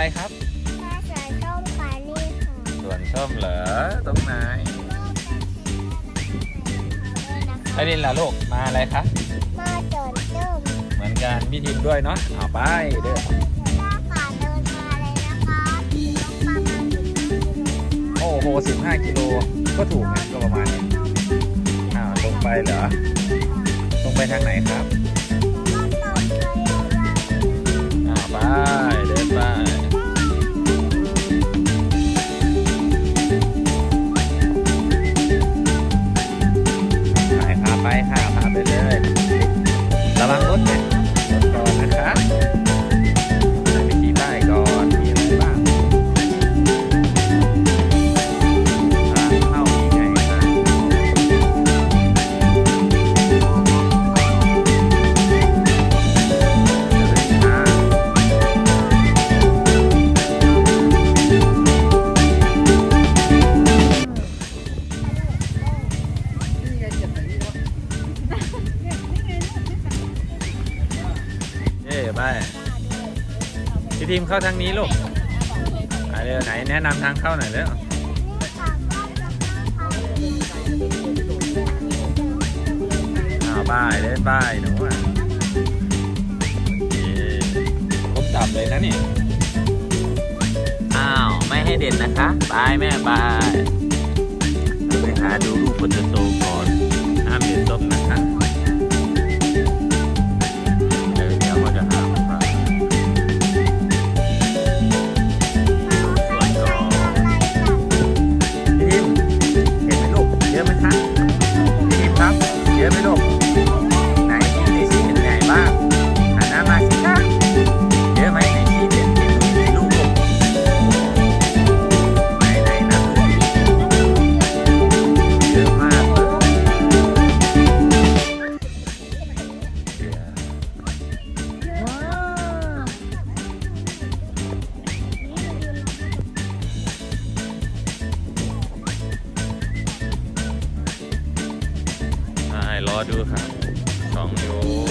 อะไรครับ ถ้าสายส้มค่ะนี่ค่ะสวนส้มเหรอตรงไหนไอ้ดินล่ะลูกมาอะไรคะมาจนส้มเหมือนกันพี่ทิมด้วยเนาะเอาไปเด้อถ้าขาเดินมาเลยนะคะต้องประมาณสิบห้ากิโลโอ้โหสิบห้ากิโลก็ถูกไงก็ประมาณนี้อ้าวตรงไปเหรอตรงไปทางไหนครับ พี่ทีมเข้าทางนี้ลูกอะเร็วไหนแนะนำทางเข้าหน่อยเร็วอ้าวป้ายเดินป้ายหนูอะผมจับเลยนะนี่ อ้าว ไม่ให้เด่นนะคะ บายแม่บาย ไปหาดูลูกคนโต รอดูค่ะสองอยู่